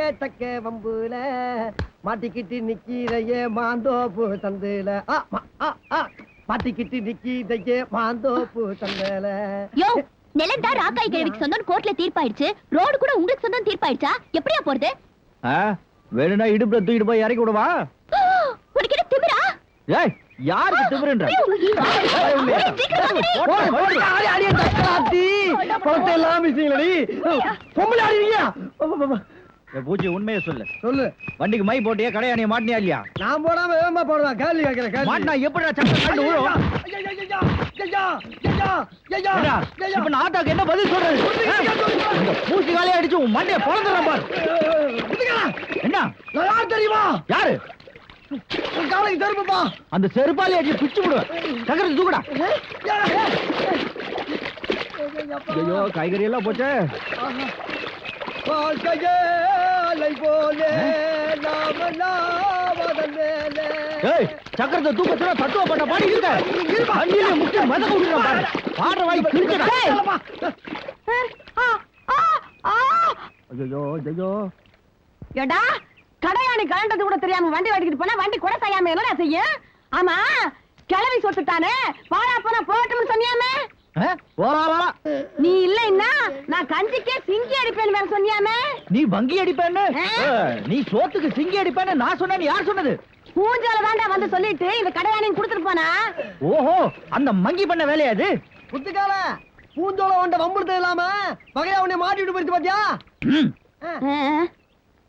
எக்கச்சக்க வம்புல மாட்டிக்கிட்டு நிக்கிறையே மாந்தோப்பு ஆ. மாட்டிக்கிட்டு நிக்கிறையே மாந்தோப்பு சந்துல யோ நிலம் தான் ராக்காய் கேள்விக்கு சொந்தம் கோர்ட்ல தீர்ப்பாயிடுச்சு. ரோடு கூட உங்களுக்கு சொந்தம் தீர்ப்பாயிடுச்சா? எப்படியா போறது? வேணும்னா இடுப்புல தூக்கிட்டு போய் இறக்கி விடவா. உனக்கு என்ன திமிரா? ஏய் யாருக்கு திமிருன்ற. பொம்பளை ஆடுவீங்க பூச்சி உண்மையை சொல்லு சொல்லு வண்டிக்கு மை போட்டியா கடையாணிய மாட்டினியா இல்லையா நான் போடாம வேகமா போடுவேன் கேள்வி கேட்கிறேன் கேள்வி மாட்டினா எப்படிடா சட்டை கண்டு ஐயா. இப்ப ஆத்தாக்கு என்ன பதில் சொல்றது பூச்சி காலையை அடிச்சு உன் மண்டைய பொழந்துடுறேன் பாரு. என்ன யார் தெரியுமா யாரு காலைக்கு தருப்பா அந்த செருப்பாலே அடிச்சு பிச்சு விடுவேன் சக்கரத்து தூக்குடா ஐயோ காய்கறி எல்லாம் போச்சே வாழ்க்கையே அலை போலே நாம நாவதன் மேலே. ஏய் சக்கரத்தை தூக்கத்துல தத்துவ பண்ண பாடி இருக்க தண்ணியில முட்டி மதக்க விடுறேன் பாரு பாடுற வாய் கிழிச்சடா ஐயோ ஐயோ ஏடா கடையாணி கலண்டது கூட தெரியாம வண்டி ஓட்டிக்கிட்டு போனா வண்டி கூட செய்யாம என்னடா செய்யும்? ஆமா கிளவி சொத்துட்டானே வாழா போனா போட்டும்னு சொன்னியாமே? நீ இல்லைன்னா நான் கஞ்சிக்கே சிங்கி அடிப்பேன்னு வேற சொன்னியாமே? நீ வங்கி அடிப்பேன்னு? நீ சோத்துக்கு சிங்கி அடிப்பேன்னு நான் சொன்னேன் யார் சொன்னது? பூஞ்சால தாண்டா வந்து சொல்லிட்டு இந்த கடையாணி கொடுத்துட்டு போனா? ஓஹோ அந்த மங்கி பண்ண வேலையா அது புத்துக்கால பூந்தோள உண்ட வம்புடுத்த இல்லாம பகையா உன்னை மாட்டிட்டு போயிடுச்சு பாத்தியா?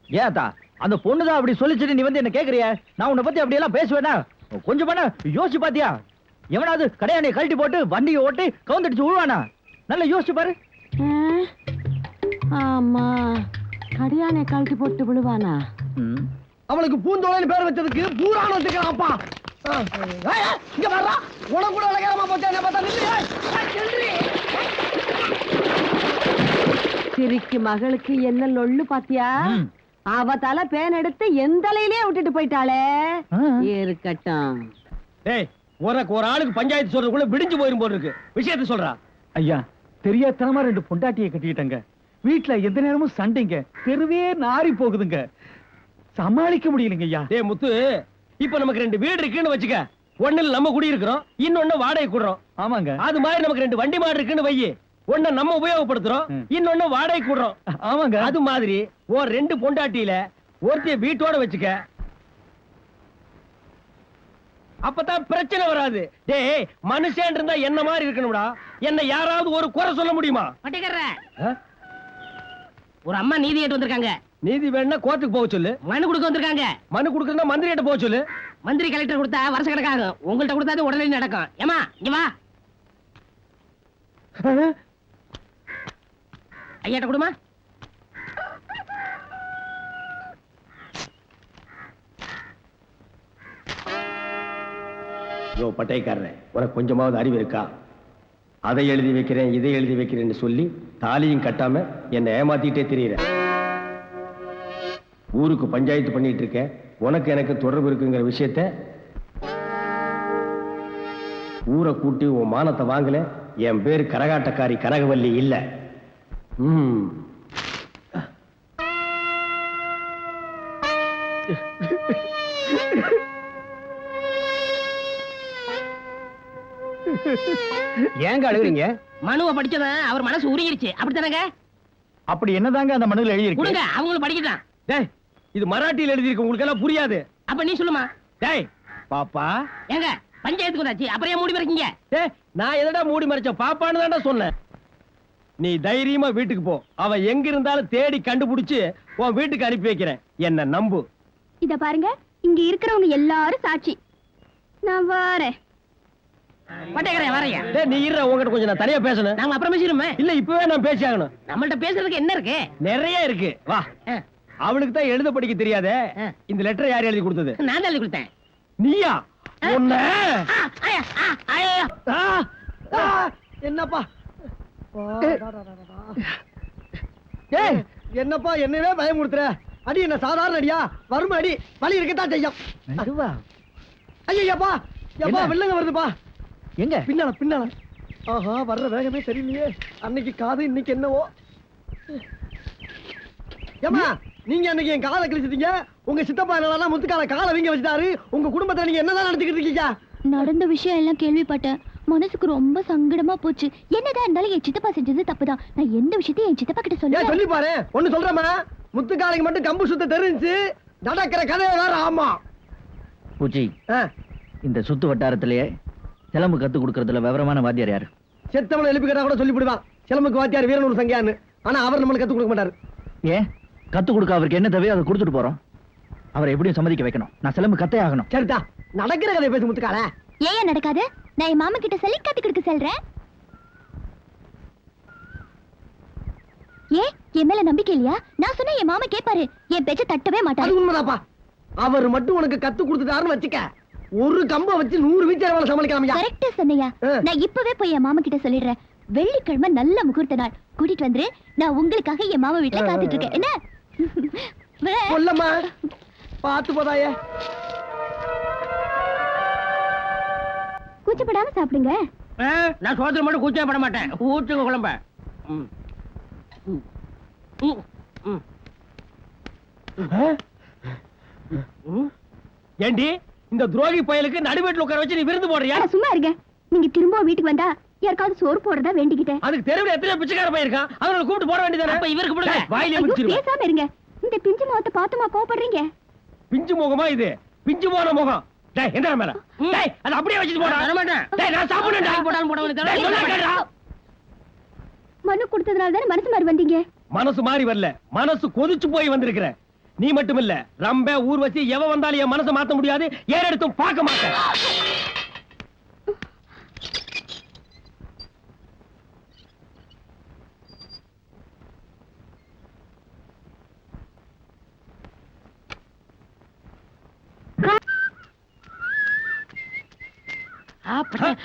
ஏத்தா அந்த பொண்ணுதான் அப்படி சொல்லிச்சுட்டு நீ வந்து என்ன கேக்குறிய? நான் உன்னை பத்தி அப்படி எல்லாம் பேசுவேனா? கொஞ்சம் பண்ண யோசிச்சு பாத்தியா? எவனாவது கடையாண்டைய கழட்டி போட்டு வண்டியை ஓட்டி கவுந்தடிச்சு விழுவானா நல்லா யோசிச்சு பாரு. ஆமா கடையானை கழட்டி போட்டு விழுவானா. அவளுக்கு பூந்தோளைன்னு பேர் வச்சதுக்கு பூரான ஏய், இங்க வர்றா உனக்கு கூட அழகாரமா போச்சு என்ன பார்த்தா. சிரிக்கு மகளுக்கு என்ன லொள்ளு பாத்தியா. அவ தலை பேன் எடுத்து எந்த விட்டுட்டு போயிட்டாளே. இருக்கட்டும் ஏய் உனக்கு ஒரு ஆளுக்கு பஞ்சாயத்து சொல்றதுக்குள்ள விடிஞ்சு போயிரும் போல இருக்கு. விஷயத்த சொல்றா. ஐயா தெரியாதனமா ரெண்டு பொண்டாட்டியை கட்டிக்கிட்டங்க வீட்டுல எந்த நேரமும் சண்டைங்க. தெருவே நாரி போகுதுங்க. சமாளிக்க முடியலங்க ஐயா. டேய் முத்து இப்ப நமக்கு ரெண்டு வீடு இருக்குன்னு வச்சுக்க. ஒண்ணுல நம்ம குடி இருக்கிறோம் இன்னொன்னு வாடகை கூடுறோம். ஆமாங்க. அது மாதிரி நமக்கு ரெண்டு வண்டி மாடு இருக்குன்னு வையி. ஒண்ண நம்ம உபயோகப்படுத்துறோம். இன்னொன்னு வாடகை கூடுறோம். ஆமாங்க. அது மாதிரி ஒரு ரெண்டு பொண்டாட்டியில ஒருத்தைய வீட்டோட வச்சுக்க அப்பதான் பிரச்சனை வராது. டேய் மனுஷன் இருந்தா என்ன மாதிரி இருக்கணும்டா? என்ன யாராவது ஒரு குறை சொல்ல முடியுமா? பட்டிக்கற ஒரு அம்மா நீதி கேட்டு வந்திருக்காங்க. நீதி வேணும்னா கோர்ட்டுக்கு போக சொல்லு. மனு கொடுக்க வந்திருக்காங்க. மனு கொடுக்கறதா மந்திரிகிட்ட போக சொல்லு. மந்திரி கலெக்டர் கொடுத்தா வருஷ கணக்காகும். உங்கள்ட்ட கொடுத்தா உடனே நடக்கும். ஏமா இங்க வா. ஐயாட்ட கொடுமா. யோ பட்டைக்காரன் உனக்கு கொஞ்சமாவது அறிவு இருக்கா? அதை எழுதி வைக்கிறேன் இதை எழுதி வைக்கிறேன்னு சொல்லி தாலியும் கட்டாம என்னை ஏமாத்திட்டே தெரியுற. ஊருக்கு பஞ்சாயத்து பண்ணிட்டு இருக்க உனக்கு எனக்கு தொடர்பு இருக்குங்கிற விஷயத்த ஊரை கூட்டி உன் மானத்தை வாங்கல. என் பேர் கரகாட்டக்காரி கனகவல்லி இல்ல. ம். ஏங்க அழுகுறீங்க? மனுவை படிச்சவன் அவர் மனசு உருகிருச்சு. அப்படித்தானங்க? அப்படி என்னதாங்க அந்த மனுவில் எழுதி கொடுங்க அவங்களும் படிக்கட்டான் டேய் இது மராட்டியில் எழுதியிருக்கு உங்களுக்கு எல்லாம் புரியாது. அப்ப நீ சொல்லுமா? டேய் பாப்பா. ஏங்க பஞ்சாயத்துக்கு வந்தாச்சு அப்புறம் ஏன் மூடி வரைக்கீங்க டேய் நான் எதடா மூடி மறைச்ச பாப்பான்னு தான்டா சொன்னேன். நீ தைரியமா வீட்டுக்கு போ. அவ எங்க இருந்தாலும் தேடி கண்டுபிடிச்சு உன் வீட்டுக்கு அனுப்பி வைக்கிறேன். என்ன நம்பு? இத பாருங்க இங்க இருக்கிறவங்க எல்லாரும் சாட்சி. நான் வாரேன். பட்டேக்கரையா வரையா. டேய் நீ உன்கிட்ட கொஞ்சம் நான் தனியா பேசணும். நாங்க அப்புறம் பேசிடுமே இல்ல இப்பவே நான் பேசி ஆகணும் நம்மள்ட்ட பேசுறதுக்கு என்ன இருக்கு? நிறைய இருக்கு. வா. அவனுக்கு தான் எழுத படிக்க தெரியாதே. இந்த லெட்டர் யார் எழுதி கொடுத்தது? நான் தான் எழுதி கொடுத்தேன். நீயா? உன்ன. என்னப்பா? ஏய் என்னப்பா என்னவே பயமுறுத்துற? அடி என்ன சாதாரண அடியா? வறுமை அடி. வலி இருக்கத்தான் செய்யும். ஐயப்பா எப்பா? வில்லங்க வருதுப்பா. எங்க? பின்னால பின்னால. ஆஹா வர்ற வேகமே தெரியலையே அன்னைக்கு காது இன்னைக்கு என்னவோ? ஏமா நீங்க அன்னைக்கு என் காலை கிழிச்சிட்டீங்க. உங்க சித்தப்பா என்னடா முத்துக்கால காலை வீங்க வச்சுட்டாரு. உங்க குடும்பத்துல நீங்க என்னதான் நடத்திக்கிட்டு இருக்கீங்க? நடந்த விஷயம் எல்லாம் கேள்விப்பட்டேன். மனசுக்கு ரொம்ப சங்கடமா போச்சு. என்னதான் இருந்தாலும் என் சித்தப்பா செஞ்சது தப்புதான். நான் எந்த விஷயத்தையும் என் சித்தப்பா கிட்ட சொல்ல சொல்லி பாரு. ஒண்ணு சொல்றேம்மா. முத்துக்காலைக்கு மட்டும் கம்பு சுத்த தெரிஞ்சு நடக்கிற கதையை வேற ஆமா. பூச்சி ஆ, இந்த சுத்து வட்டாரத்திலேயே சிலம்பு கத்து கொடுக்கறதுல விவரமான வாத்தியார் யாரு? செத்தவனை எழுப்பி கேட்டா கூட சொல்லி விடுவான் சிலம்புக்கு வாத்தியார் வீரனூர் சங்கியான்னு. ஆனா அவர் நம்மளுக்கு கத்து கொடுக்க மாட்டாரு. ஏன் கத்து கொடுக்க அவருக்கு என்ன தேவையோ அதை கொடுத்துட்டு போறோம். அவரை எப்படியும் சம்மதிக்க வைக்கணும். நான் சிலம்பு கத்தே ஆகணும். சரிதா நடக்கிற கதையை பேசு முத்துக்கால ஏன் நடக்காது? நான் என் மாமா கிட்ட சொல்லி கத்து கொடுக்க சொல்றேன். ஏன் என் மேல நம்பிக்கை இல்லையா? நான் சொன்னா என் மாமா கேட்பாரு. என் பேச்ச தட்டவே அது மாட்டாரு உண்மைதாப்பா அவர் மட்டும் உனக்கு கத்து கொடுத்துட்டாருன்னு வச்சுக்க. ஒரு கம்ப வச்சு நூறு வீச்சர் வேலை சமாளிக்கலாமையா? கரெக்டா சொன்னையா. நான் இப்பவே போய் என் மாமா கிட்ட சொல்லிடுறேன். வெள்ளிக்கிழமை நல்ல முகூர்த்த நாள். கூட்டிட்டு வந்துரு. நான் உங்களுக்காக என் மாமா வீட்டுல காத்துட்டு இருக்கேன் என்ன? சொல்லம்மா. பாத்து போதாய. கூச்சப்படாம சாப்பிடுங்க. நான் சோத்துல மட்டும் கூச்சம் பட மாட்டேன். ஊற்றுங்க குழம்ப. ஏண்டி? இந்த துரோகி பயலுக்கு நடுவேட்டில் உட்கார வச்சு நீ விருந்து போடுறியா? சும்மா இருங்க. நீங்க திரும்ப வீட்டுக்கு வந்தா யாருக்காவது சோறு போடுறதா வேண்டிக்கிட்டேன் அதுக்கு தெருவில் எத்தனை பிச்சைக்கார பையிருக்கான். அவங்களை கூப்பிட்டு போட வேண்டியதானே அப்ப இவருக்கு போடுங்க. வாயிலே பேசாம இருங்க. இந்த பிஞ்சு முகத்தை பார்த்துமா கோவப்படுறீங்க? பிஞ்சு முகமா இது? பிஞ்சு போன முகம். டேய் எந்த மேல. ம். டேய் அதை அப்படியே வச்சுட்டு போடா. மாட்டேன். டேய் நான் டேய், டேய். மனு கொடுத்ததுனால தானே மனசு மாதிரி வந்தீங்க? மனசு மாறி வரல. மனசு கொதிச்சு போய் வந்திருக்கிற. நீ மட்டும் இல்ல ரம்ப ஊர்வசி எவ வந்தாலும் என் மனசை மாத்த முடியாது. ஏறெடுத்தும் பார்க்க மாட்டேன்.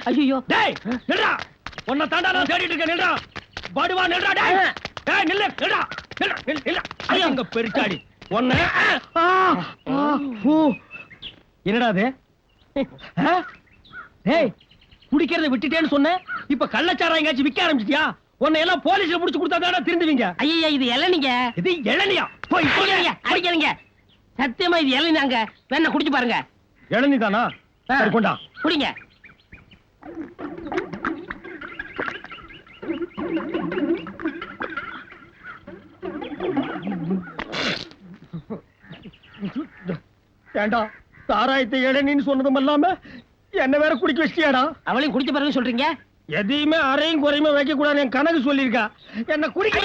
ஐயையோ. டேய் நில்றா. உன்னை தாண்டா நான் தேடிட்டு இருக்கேன். நில்றா. படுவா நில்றா டேய். டேய் நில்லு. நில்றா. நில்றா நில்றா ஐயா. அங்க பெருச்சாடி. ஒன்னு என்னடா அது? ஏய் குடிக்கிறத விட்டுட்டேன்னு சொன்ன இப்ப கள்ளச்சாரம் எங்காச்சும் விக்க ஆரம்பிச்சிட்டியா? உன்னை எல்லாம் போலீஸ்ல புடிச்சு கொடுத்தா திருந்துவீங்க? ஐயா இது இளநீங்க. இது இளநியா? போய் அடிக்கிறீங்க சத்தியமா இது இளநிதாங்க வேணா குடிச்சு பாருங்க. இளநீ தானா கொண்டா. குடிங்க. Thank you. வேண்டாம். சாராயத்தை இளநின்னு சொன்னதும் இல்லாம என்ன வேற குடிக்க வச்சியாடா அவளையும் குடிக்க பிறகு சொல்றீங்க? எதையுமே அறையும் குறையுமே வைக்க கூடாது என் கணக்கு சொல்லிருக்கா என்ன குடிக்க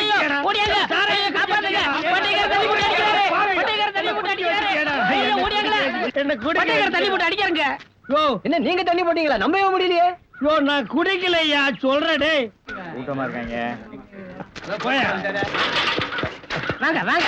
என்ன நீங்க தண்ணி போட்டீங்களா? நம்பவே முடியலையே. யோ நான் குடிக்கலையா? சொல்றடே கூட்டமா இருக்காங்க. வாங்க வாங்க.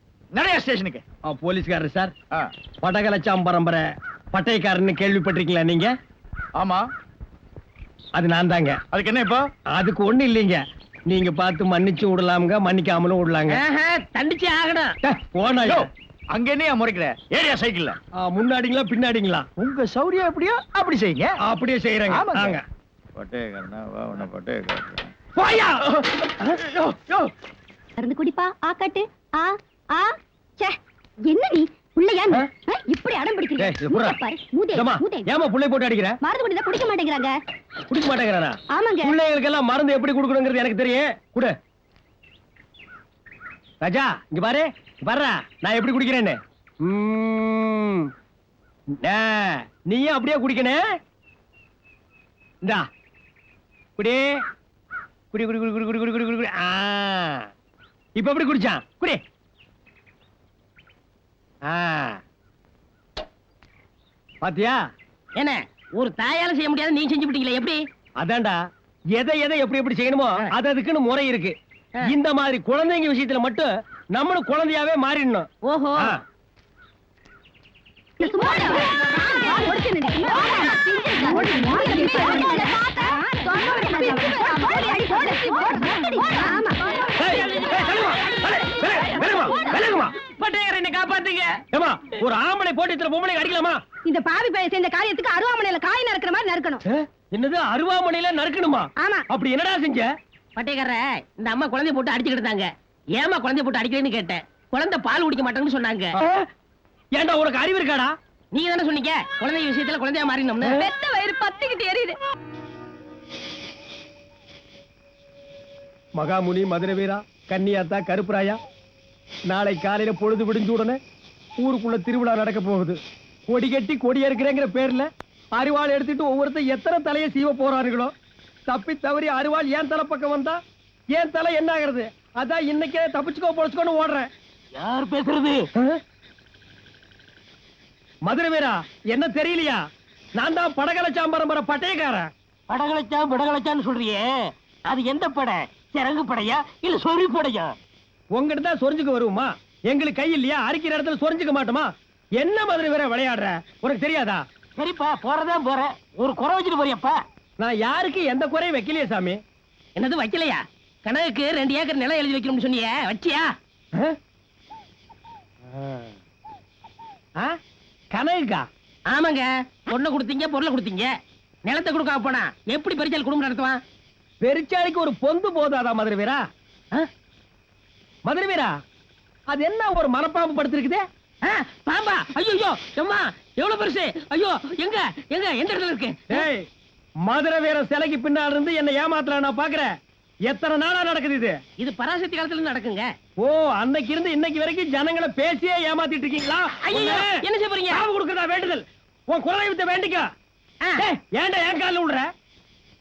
நிறைய ஸ்டேஷனுக்கு. ஆ, போலீஸ்காரர் சார். ஆ, பட்டகலச்சாம் பரம்பரை பட்டைக்காரன்னு கேள்விப்பட்டிருக்கீங்களா நீங்க? ஆமா. அது நான் தாங்க. அதுக்கு என்ன இப்போ? அதுக்கு ஒண்ணு இல்லைங்க. நீங்க பார்த்து மன்னிச்சு விடலாமுங்க மன்னிக்காமலும் விடலாங்க. தண்டிச்சே ஆகணும். டே, போனா யோ, அங்க என்னையா முறைக்கிற? ஏரியா சைக்கிள்ல. முன்னாடிங்களா பின்னாடிங்களா? உங்க சௌரியம் எப்படியோ அப்படி செய்யுங்க. அப்படியே செய்யறேங்க ஆமாங்க. வாங்க பட்டேகரனா வா உன்னை பட்டேகரன் போயா. மருந்து குடிப்பா ஆ காட்டு. ஆ. ஆ ச்சே என்ன நீ? ஆ? இப்படி அடம் பிடிக்கிறீங்க. டேய், இதை குடுறா. மூஞ்ச பாரு மூதே ஏம்மா, மூதே ஏம்மா புள்ளை போட்டு அடிக்கிற? மருந்து குடிக்க மாட்டேங்கிறாங்க. குடிக்க மாட்டேங்கிறானா? ஆமாங்க. பிள்ளைங்களுக்கு எல்லாம் மருந்து எப்படி கொடுக்கணுங்கிறது எனக்கு தெரியும். குடு. ராஜா இங்க பாரு இங்க பாருடா நான் எப்படி குடிக்கிறேன்னு. ம்ம். ஆ, நீயும் அப்படியே குடிக்கணும் இந்தா. குடி குடி குடி குடி குடி குடி குடி குடி குடி. ஆ. இப்ப எப்படி குடிச்சான்? குடி. பாத்தியா என்ன ஒரு தாயால செய்ய முடியாது நீங்க செஞ்சு விட்டீங்களே எப்படி அதான்டா எதை எதை எப்படி எப்படி செய்யணுமோ அது அதுக்குன்னு முறை இருக்கு. இந்த மாதிரி குழந்தைங்க விஷயத்துல மட்டும் நம்மளும் குழந்தையாவே மாறிடணும் ஓஹோ ஆ. பட்டேகர் என்ன காப்பாத்துங்க. ஏம்மா, ஒரு ஆம்பளை போட்டு இத்தனை பொம்பளை அடிக்கலாமா? இந்த பாவி பையன் செஞ்ச காரியத்துக்கு அருவாமனையில காய் நறுக்கிற மாதிரி நறுக்கணும். ஏ, என்னது அருவாமனையில நறுக்கணுமா? ஆமா. அப்படி என்னடா செஞ்ச? பட்டேகர இந்த அம்மா குழந்தைய போட்டு அடிச்சுக்கிட்டு இருந்தாங்க. ஏமா குழந்தைய போட்டு அடிக்கிறேன்னு கேட்டேன். குழந்தை பால் குடிக்க மாட்டேன்னு சொன்னாங்க. ஆ? ஏன்டா உனக்கு அறிவு இருக்காடா? நீங்க தானே சொன்னீங்க குழந்தை விஷயத்துல குழந்தையா மாறினோம்னு பெத்த வயிறு பத்திக்கிட்டு எரியுது மகாமுனி மதுரை வீரா கன்னியாத்தா கருப்புராயா? நாளை காலையில பொழுது விடிஞ்ச உடனே ஊருக்குள்ள திருவிழா நடக்க போகுது. கொடி கட்டி கொடி இருக்கிறேங்கிற பேர்ல அரிவாள் எடுத்துட்டு ஒவ்வொருத்தர் எத்தனை தலையை சீவ போறாருங்களோ தப்பி தவறி அரிவாள் ஏன் தலை பக்கம் வந்தா? ஏன் தலை என்ன ஆகுறது? அதான் இன்னைக்கே தப்பிச்சுக்கோ பொழைச்சுக்கோன்னு ஓடுறேன். யார் பேசுறது? மதுரை வீரா என்ன தெரியலையா? நான் தான் படகல சாம்பரம்பர பட்டயக்காரன். படகளைச்சா படகளைச்சான்னு சொல்றியே. அது எந்த படை? சிறங்கு படையா இல்ல சொறி படையா? உங்ககிட்ட தான் சொரிஞ்சுக்க வருவோமா? எங்களுக்கு கை இல்லையா? அரிக்கிற இடத்துல சொரிஞ்சுக்க மாட்டோமா? என்ன மதுரை வீர விளையாடுற? உனக்கு தெரியாதா? சரிப்பா போறதா போற ஒரு குறை வச்சுட்டு போறியப்பா. நான் யாருக்கு எந்த குறையும் வைக்கலையே சாமி. என்னது வைக்கலையா? கனவுக்கு ரெண்டு ஏக்கர் நிலம் எழுதி வைக்கணும்னு சொன்னியே வச்சியா? கனகுக்கா? ஆமாங்க. பொண்ணை கொடுத்தீங்க பொருளை கொடுத்தீங்க. நிலத்தை கொடுக்காம போனா எப்படி பரிச்சால் குடும்பம் நடத்துவான்? பெருச்சாளிக்கு ஒரு பொந்து போதாதா மதுரை வீரா? மதுரை வீரா? அது என்ன ஒரு மனப்பாம்பு படுத்திருக்குதே? பாம்பா ஐயோ அம்மா எவ்வளவு பெருசு? ஐயோ எங்க எங்க எந்த இடத்துல இருக்கு? ஏய் மதுரை வீர சிலைக்கு பின்னால இருந்து என்ன ஏமாத்தல நான் பாக்குறேன். எத்தனை நாளா நடக்குது இது? இது பராசக்தி காலத்துல நடக்குங்க. ஓ அன்னைக்கு இருந்து இன்னைக்கு வரைக்கும் ஜனங்களை பேசியே ஏமாத்திட்டு இருக்கீங்களா? ஐயோ என்ன செய்ய போறீங்க? சாவு கொடுக்கறதா வேண்டுதல்? உன் குலதெய்வத்தை வேண்டிக்க. ஏன்டா என் காலில் விடுற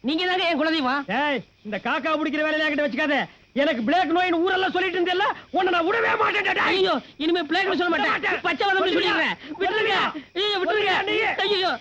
நீங்க தாங்க என் குலதெய்வம் ஏய் இந்த காக்கா பிடிக்கிற வேலையில என்கிட்ட வச்சுக்காத. எனக்கு பிளேக் நோயின் ஊரெல்லாம் சொல்லிட்டு இருந்தேல்ல உன்னை நான் விடவே மாட்டேன் ஐயோ இனிமே பிளேக்னு சொல்ல மாட்டேன். பச்சை வதம் சொல்லிடுறேன் விட்டுருங்க. ஐயோ விட்டுருங்க. ஐயோ.